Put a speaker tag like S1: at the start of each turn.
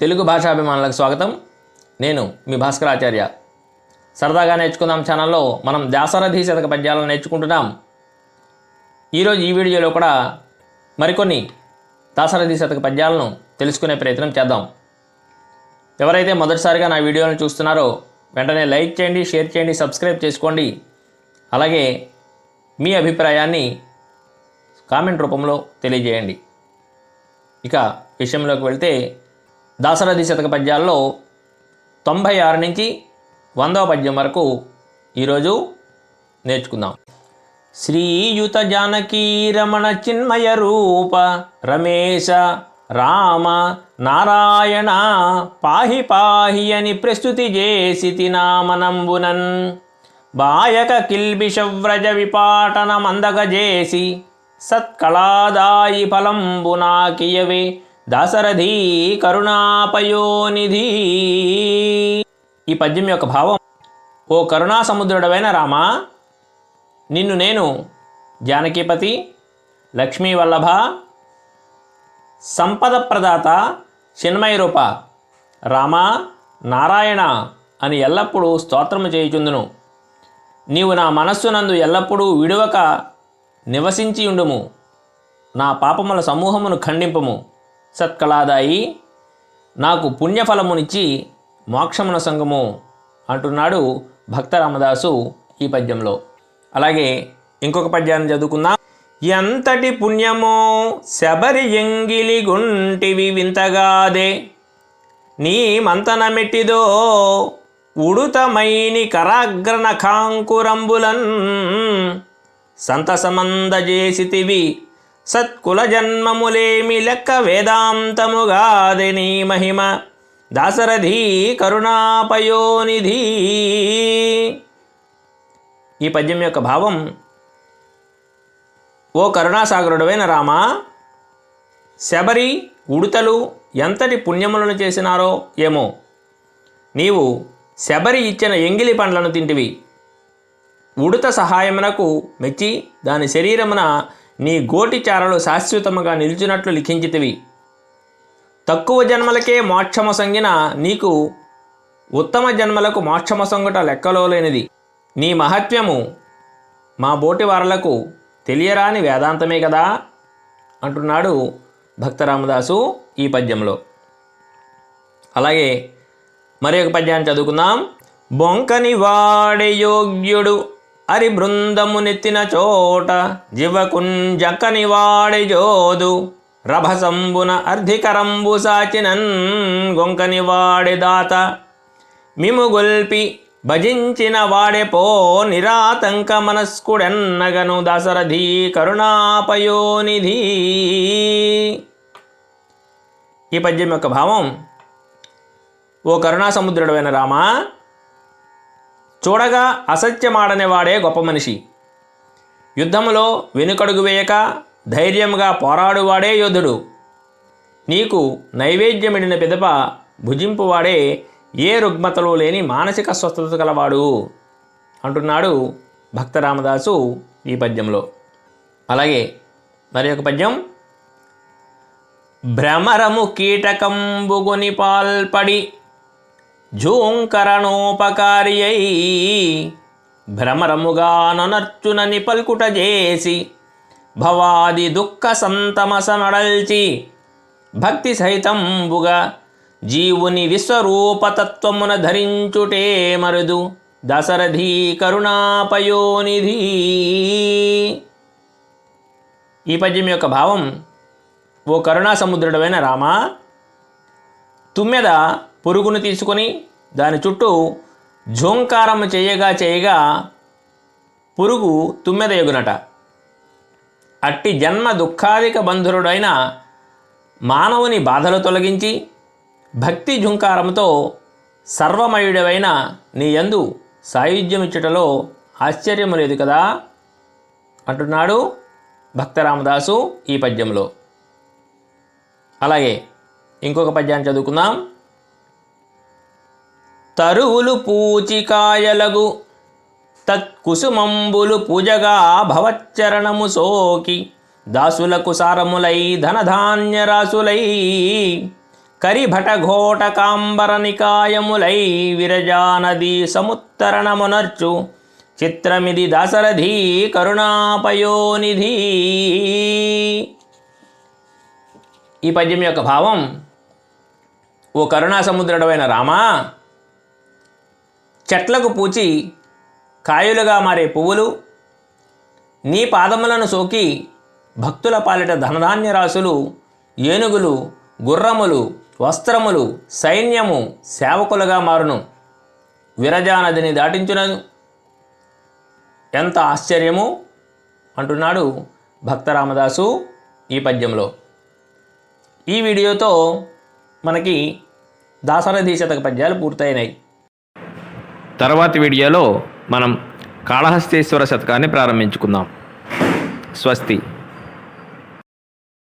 S1: తెలుగు భాషాభిమానులకు స్వాగతం. నేను మీ భాస్కరాచార్య సరదాగా నేర్చుకుందాం ఛానల్లో మనం దాసరథి శతక పద్యాలను నేర్చుకుంటున్నాం. ఈరోజు ఈ వీడియోలో కూడా మరికొన్ని దాసరథి శతక పద్యాలను తెలుసుకునే ప్రయత్నం చేద్దాం. ఎవరైతే మొదటిసారిగా నా వీడియోలను చూస్తున్నారో వెంటనే లైక్ చేయండి షేర్ చేయండి సబ్స్క్రైబ్ చేసుకోండి. అలాగే మీ అభిప్రాయాన్ని కామెంట్ రూపంలో తెలియజేయండి. ఇక విషయంలోకి వెళ్తే దాసరథి శతక పద్యాల్లో తొంభై ఆరు నుంచి వందవ పద్యం వరకు ఈరోజు నేర్చుకుందాం. శ్రీయుత జానకీ రమణ చిన్మయ రూప రమేశ రామ నారాయణ పాహి పాహి అని ప్రస్తుతి చేసి నామనంబునన్. బాయక కిల్బిషవ్రజ విపాటన మందగజేసి సత్కళాదాయి ఫలంబునాకియవే దాసరథి కరుణాపయోనిధి. ఈ పద్యం యొక్క భావం ఓ కరుణా సముద్రుడవైన రామా నిన్ను నేను జానకీపతి లక్ష్మీ వల్లభ సంపద ప్రదాత చిన్మయ రూప రామ నారాయణ అని ఎల్లప్పుడూ స్తోత్రము చేయుచుందును. నీవు నా మనస్సునందు ఎల్లప్పుడూ విడువక నివసించి ఉండుము నా పాపముల సమూహమును ఖండింపము. సత్కళాదాయి నాకు పుణ్యఫలమునిచ్చి మోక్షమున సంగము అంటున్నాడు భక్త రామదాసు ఈ పద్యంలో. అలాగే ఇంకొక పద్యాన్ని చదువుకుందాం. ఎంతటి పుణ్యమో శబరి ఎంగిలి గుంటివి వింతగాదే నీ మంతనమెట్టిదో ఉడుతమైని కరాగ్రణ కాంకురంబులన్ సంతసమందజేసితివి సత్కుల జన్మములేమి లెక్క వేదాంతముగాది నీ మహిమ. దాసరథి కరుణాపయోనిధి. ఈ పద్యం యొక్క భావం ఓ కరుణాసాగరుడవైన రామ శబరి ఉడుతలు ఎంతటి పుణ్యములను చేసినారో ఏమో. నీవు శబరి ఇచ్చిన ఎంగిలి పండ్లను తింటివి. ఉడుత సహాయమునకు మెచ్చి దాని శరీరమున నీ గోటి చారలు శాశ్వతముగా నిలిచినట్లు లిఖించితివి. తక్కువ జన్మలకే మోక్షము సంగిన నీకు ఉత్తమ జన్మలకు మోక్షమ సంగుట లెక్కలో లేనిది నీ మహత్యము మా బోటి వారలకు తెలియరాని వేదాంతమే కదా? అంటున్నాడు భక్తరామదాసు ఈ పద్యంలో. అలాగే మరి ఒక పద్యాన్ని చదువుకుందాం. బొంకని వాడే యోగ్యుడు అరి బృందము నెత్తిన చోట జివకుంజకని వాడి జోదు రభసంబున అర్ధికరంబు సాచినన్ గొంకని వాడి దాత. మిము గొల్పి భజించిన వాడెపో నిరాతంక మనస్కుడెన్నగను దాసరథి కరుణాపయోనిధి. ఈ పద్యం యొక్క భావం ఓ కరుణా సముద్రుడమైన రామా చూడగా అసత్యమాడనేవాడే గొప్ప మనిషి. యుద్ధములో వెనుకడుగు వేయక ధైర్యంగా పోరాడువాడే యోధుడు. నీకు నైవేద్యమిడిన పిదప భుజింపువాడే ఏ రుగ్మతలు లేని మానసిక స్వస్థత గలవాడు అంటున్నాడు భక్త రామదాసు ఈ పద్యంలో. అలాగే మరి ఒక పద్యం. భ్రమరము కీటకంబుగుని పాల్పడి జూంకరణోపకార్యై అయి భ్రమరముగా ననర్చునని పల్కుట చేసి భవాది దుఃఖ సంతమసమడల్చి భక్తి సహితంబుగా జీవుని విశ్వరూపతత్వమున ధరించుటే మరుదు దశరథీ కరుణాపయోనిధి. ఈ పద్యం యొక్క భావం ఓ కరుణాసముద్రుడమైన రామా తుమ్మెద పురుగును తీసుకొని దాని చుట్టూ జోంకారం చేయగా చేయగా పురుగు తుమ్మెద ఎగునట. అట్టి జన్మ దుఃఖాధిక బంధురుడైన మానవుని బాధలు తొలగించి భక్తి జుంకారంతో సర్వమయుడవైన నీ యందు సాయుధ్యమిచ్చుటలో ఆశ్చర్యము లేదు కదా? అంటున్నాడు భక్తరామదాసు ఈ పద్యంలో అలాగే ఇంకొక పద్యాన్ని చదువుకుందాం. తరువులు పూచికాయలగు తత్కుసుమంబులు పూజగా భవచ్చరణము సోకి దాసులకు సారములై ధనధాన్యరాసులై కరిభటఘోట కాంబరనికాయములై విరజానది సముత్తరణమునర్చు చిత్రమిది దాశరథి కరుణాపయోనిధి. ఈ పద్యం యొక్క భావం ఓ కరుణాసముద్రుడమైన రామా చెట్లకు పూచి కాయలుగా మారే పువ్వులు నీ పాదములను సోకి భక్తుల పాలిట ధనధాన్య రాశులు ఏనుగులు గుర్రములు వస్త్రములు సైన్యము సేవకులుగా మారును. విరజానదిని దాటించునను ఎంత ఆశ్చర్యము! అంటున్నాడు భక్తరామదాసు ఈ పద్యంలో. ఈ వీడియోతో మనకి దాసరథి శతక పద్యాలు పూర్తయినాయి.
S2: తర్వాతి వీడియోలో మనం కాళహస్తీశ్వర శతకాన్ని ప్రారంభించుకుందాం. స్వస్తి.